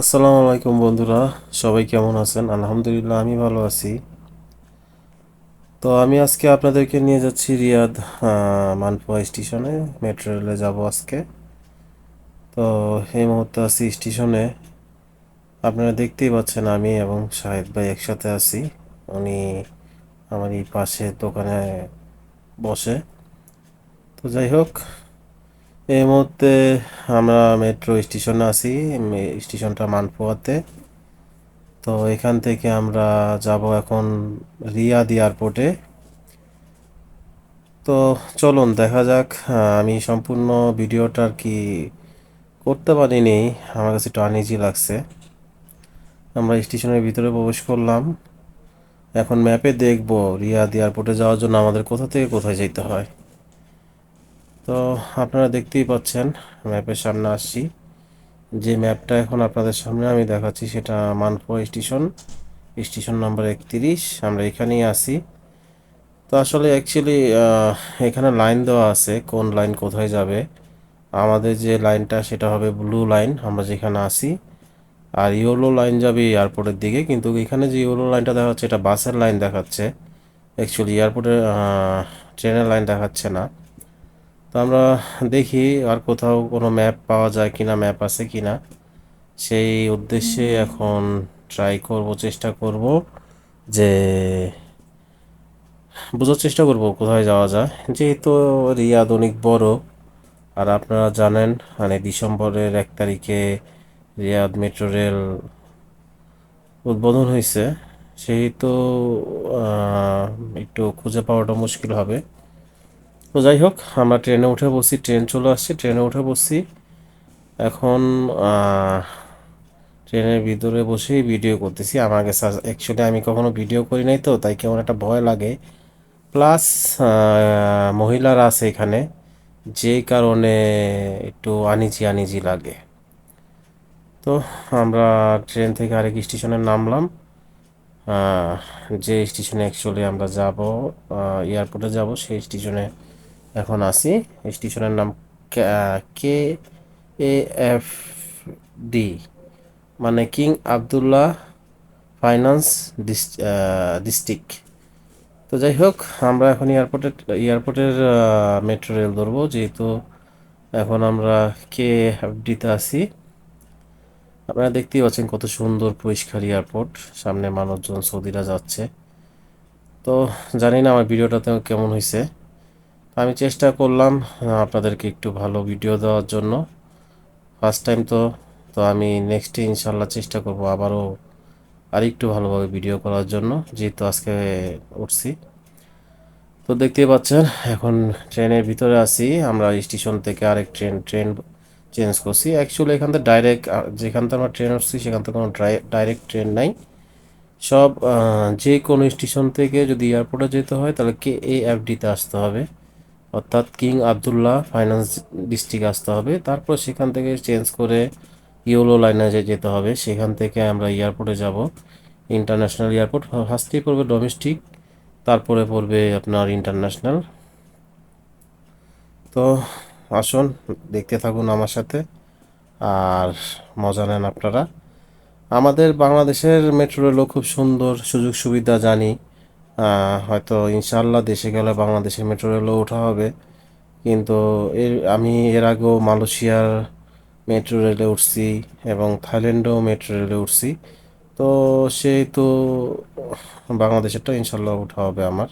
আসসালামু আলাইকুম বন্ধুরা, সবাই কেমন আছেন? আলহামদুলিল্লাহ, আমি ভালো আছি। তো আমি আজকে আপনাদেরকে নিয়ে যাচ্ছি রিয়াদ মানপুয়া স্টেশনে, মেট্রো রেলে যাব আজকে। তো এই মুহূর্তে আছি স্টেশনে। আপনারা দেখতেই পাচ্ছেন আমি এবং শাহেদ ভাই একসাথে আছি। উনি আমার এই পাশে দোকানে বসে। তো যাই হোক এই মুহূর্তে আমরা মেট্রো স্টেশনে আছি স্টেশনটা মানপুয়াতে। তো এখান থেকে আমরা যাব এখন রিয়াদ এয়ারপোর্টে। তো চলুন, দেখা যাক আমি সম্পূর্ণ ভিডিওটা আর কি করতে পারিনি। আমার কাছে একটু আনইজি লাগছে। আমরা স্টেশনের ভিতরে প্রবেশ করলাম। এখন ম্যাপে দেখব রিয়াদ এয়ারপোর্টে যাওয়ার জন্য আমাদের কোথা থেকে কোথায় যেতে হয়। তো আপনারা দেখতেই পাচ্ছেন ম্যাপের সামনে আসছি। যে ম্যাপটা এখন আপনাদের সামনে আমি দেখাচ্ছি সেটা মানপুয়া স্টেশন স্টেশন নাম্বার একত্রিশ। আমরা এখানেই আছি। তো আসলে অ্যাকচুয়ালি এখানে লাইন দেওয়া আছে, কোন লাইন কোথায় যাবে। আমাদের যে লাইনটা সেটা হবে ব্লু লাইন আমরা যেখানে আছি। আর ইয়েলো লাইন যাবে এয়ারপোর্টের দিকে, কিন্তু এখানে যে ইয়েলো লাইনটা দেখাচ্ছে, এটা বাসের লাইন দেখাচ্ছে। অ্যাকচুয়ালি এয়ারপোর্টের ট্রেনের লাইন দেখাচ্ছে না। তো আমরা দেখি আর কোথাও কোনো ম্যাপ পাওয়া যায় কিনা ম্যাপ আছে কিনা। সেই উদ্দেশ্যে এখন ট্রাই করব চেষ্টা করব যে বোঝার চেষ্টা করব কোথায় যাওয়া যায়। যেহেতু রিয়াদ অনেক বড় আর আপনারা জানেন মানে ডিসেম্বরের এক তারিখে রিয়াদ মেট্রো রেল উদ্বোধন হয়েছে সেহেতু একটু খুঁজে পাওয়াটা মুশকিল হবে। তো যাই হোক, আমরা ট্রেনে উঠে বসি, ট্রেন চলে আসছে, ট্রেনে উঠে বসছি এখন ট্রেনের ভিতরে বসেই ভিডিও করতেছি। আমাকে অ্যাকচুয়ালি আমি কখনো ভিডিও করি নাই তো, তাই কেমন একটা ভয় লাগে। প্লাস মহিলারা আছে এখানে, যে কারণে একটু আনিজি আনিজি লাগে। তো আমরা ট্রেন থেকে আরেক স্টেশনে নামলাম। যে স্টেশনে অ্যাকচুয়ালি আমরা যাব এয়ারপোর্টে যাব, সেই স্টেশনে এখন আসি। স্টেশনের নাম কে এ, এফ, ডি। মানে কিং আবদুল্লাহ ফাইন্যান্স ডিস্ট্রিক্ট। তো যাই হোক, আমরা এখন এয়ারপোর্টের এয়ারপোর্টের মেট্রো রেল ধরবো, যেহেতু এখন আমরা কে, এফ ডিতে আছি। আপনারা দেখতেই পাচ্ছেন কত সুন্দর, পরিষ্কার এয়ারপোর্ট। সামনে মানুষজন সৌদিরা যাচ্ছে। তো জানি না আমার ভিডিওটাতে কেমন হয়েছে আমি চেষ্টা করলাম আপনাদেরকে একটু ভালো ভিডিও দেওয়ার জন্য। ফার্স্ট টাইম তো তো আমি নেক্সটে ইনশাল্লাহ চেষ্টা করব আবারও আরেকটু ভালোভাবে ভিডিও করার জন্য, যেহেতু আজকে উঠছি। তো দেখতেই পাচ্ছেন, এখন ট্রেনের ভিতরে আছি। আমরা স্টেশন থেকে আরেক ট্রেন ট্রেন চেঞ্জ করছি। অ্যাকচুয়ালি এখান থেকে ডাইরেক্ট যেখান থেকে আমরা ট্রেন উঠছি, সেখান থেকে কোনো ডাইরেক্ট ট্রেন নাই। সব যে কোনো স্টেশন থেকে যদি এয়ারপোর্টে যেতে হয়, তাহলে কে এ এফ ডিতে আসতে হবে। অর্থাৎ কিং আবদুল্লাহ ফাইন্যান্স ডিস্ট্রিক্ট আসতে হবে। তারপর সেখান থেকে চেঞ্জ করে ইয়োলো লাইনে যেতে হবে, সেখান থেকে আমরা এয়ারপোর্টে যাব। ইন্টারন্যাশনাল এয়ারপোর্ট ফার্স্টেই পড়বে ডোমেস্টিক, তারপরে পড়বে আপনার ইন্টারন্যাশনাল। তো আসুন, দেখতে থাকুন আমার সাথে আর মজা নেন আপনারা। আমাদের বাংলাদেশের মেট্রো রেলও খুব সুন্দর সুযোগ সুবিধা জানি। হয়তো ইনশাল্লাহ দেশে গেলে বাংলাদেশের মেট্রো রেলও ওঠা হবে। কিন্তু এর, আমি এর আগেও মালয়েশিয়ার মেট্রো রেলে উঠছি এবং থাইল্যান্ডেও মেট্রো রেলে উঠছি। তো সেই তো বাংলাদেশেরটা ইনশাল্লাহ ওঠা হবে আমার।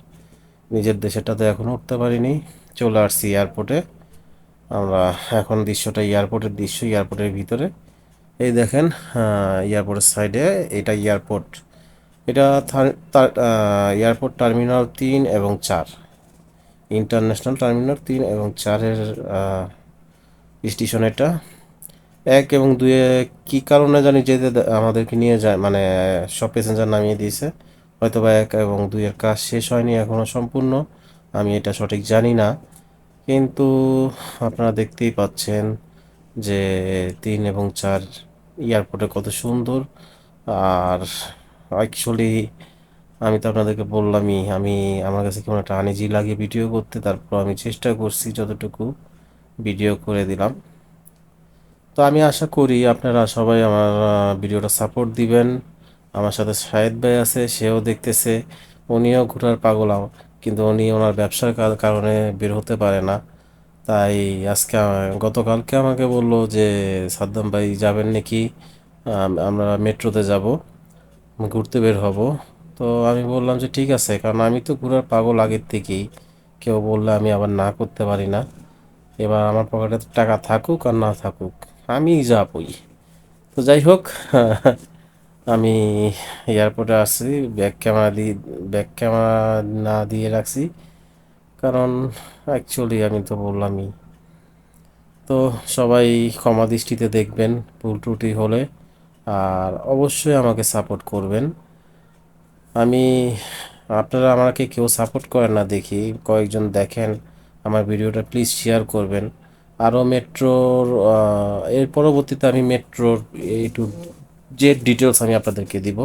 নিজের দেশেরটাতে এখনও উঠতে পারিনি, চলে আসছি এয়ারপোর্টে আমরা এখন দৃশ্যটা এয়ারপোর্টের দৃশ্য এয়ারপোর্টের ভিতরে। এই দেখেন এয়ারপোর্টের সাইডে এটা এয়ারপোর্ট এটা এয়ারপোর্ট টার্মিনাল তিন এবং চার। ইন্টারন্যাশনাল টার্মিনাল তিন এবং চারের স্টেশন এটা। এক এবং দুয়ে কি কারণে জানি যেতে আমাদেরকে নিয়ে যায় মানে সব প্যাসেঞ্জার নামিয়ে দিয়েছে। হয়তো বা এক এবং দুইয়ের কাজ শেষ হয়নি এখনও সম্পূর্ণ। আমি এটা সঠিক জানি না। কিন্তু আপনারা দেখতেই পাচ্ছেন যে তিন এবং চার এয়ারপোর্টে কত সুন্দর। আর অ্যাকচুয়ালি আমি তো আপনাদেরকে বললামই, আমি, আমার কাছে কেমন একটা আনিজি লাগে ভিডিও করতে, তারপর আমি চেষ্টা করছি যতটুকু ভিডিও করে দিলাম। তো আমি আশা করি আপনারা সবাই আমার ভিডিওটা সাপোর্ট দিবেন। আমার সাথে শাহেদ ভাই আছে, সেও দেখতেছে। উনিও ঘোরার পাগল কিন্তু উনি ওনার ব্যবসার কারণে বের হতে পারে না। তাই আজকে গতকালকে আমাকে বলল যে, সাদ্দাম ভাই যাবেন নাকি? আমরা মেট্রোতে যাব। ঘুরতে বের হব। তো আমি বললাম যে ঠিক আছে, কারণ আমি তো ঘুরার পাগল আগের থেকেই। কেউ বললে আমি আবার না করতে পারি না। এবার আমার পকেটে টাকা থাকুক আর না থাকুক, আমি যাবই। তো যাই হোক, আমি এয়ারপোর্টে আসছি, ব্যাক ক্যামেরা দিয়ে, ব্যাক ক্যামেরা না দিয়ে রাখছি। কারণ অ্যাকচুয়ালি আমি তো বললামই। তো সবাই ক্ষমা দৃষ্টিতে দেখবেন, ভুল ত্রুটি হলে। আর অবশ্যই আমাকে সাপোর্ট করবেন। আমি, আপনারা আমাকে কেউ সাপোর্ট করেন না দেখি, কয়েকজন দেখেন আমার ভিডিওটা প্লিজ শেয়ার করবেন। আরও মেট্রোর এর পরবর্তীতে আমি মেট্রোর এই টু জেড ডিটেলস আমি আপনাদেরকে দিব।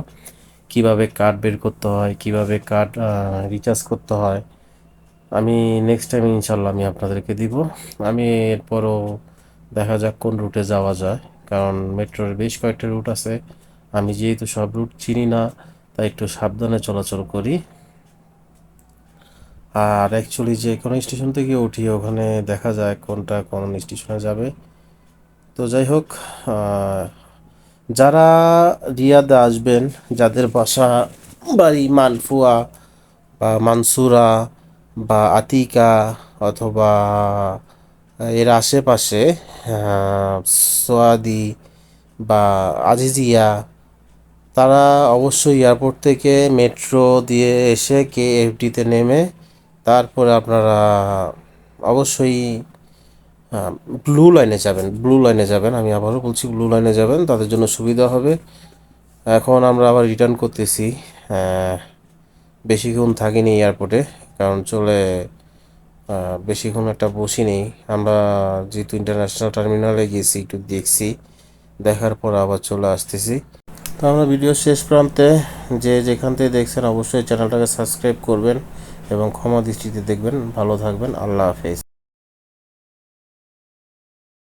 কীভাবে কার্ড বের করতে হয়, কীভাবে কার্ড রিচার্জ করতে হয়। আমি নেক্সট টাইম ইনশাল্লাহ আমি আপনাদেরকে দিব। আমি এরপরও দেখা যাক কোন রুটে যাওয়া যায়। কারণ মেট্রোর বেশ কয়েকটা রুট আছে। আমি যেহেতু সব রুট চিনি না, তাই একটু সাবধানে চলাচল করি। আর অ্যাকচুয়ালি যে কোনো স্টেশন থেকে উঠি, ওখানে দেখা যায় কোনটা কোন স্টেশনে যাবে। তো যাই হোক যারা রিয়াদে আসবেন, যাদের বাসা বাড়ি মানফুয়া বা মানসুরা বা আতিকা অথবা এর আশেপাশে সোয়াদি বা আজিজিয়া, তারা অবশ্যই এয়ারপোর্ট থেকে মেট্রো দিয়ে এসে কে এফডিতে নেমে তারপরে আপনারা অবশ্যই ব্লু লাইনে যাবেন, ব্লু লাইনে যাবেন, আমি আবারও বলছি ব্লু লাইনে যাবেন, তাদের জন্য সুবিধা হবে। এখন আমরা আবার রিটার্ন করতেছি বেশিক্ষণ থাকিনি এয়ারপোর্টে, কারণ চলে বেশিক্ষণ একটা বসি নেই। আমরা যেহেতু ইন্টারন্যাশনাল টার্মিনালে গেছি একটু দেখছি, দেখার পর আবার চলে আসতেছি। তো আমরা ভিডিও শেষ প্রান্তে যে যেখান থেকে দেখছেন, অবশ্যই চ্যানেলটাকে সাবস্ক্রাইব করবেন এবং ক্ষমা দৃষ্টিতে দেখবেন। ভালো থাকবেন, আল্লাহ হাফেজ।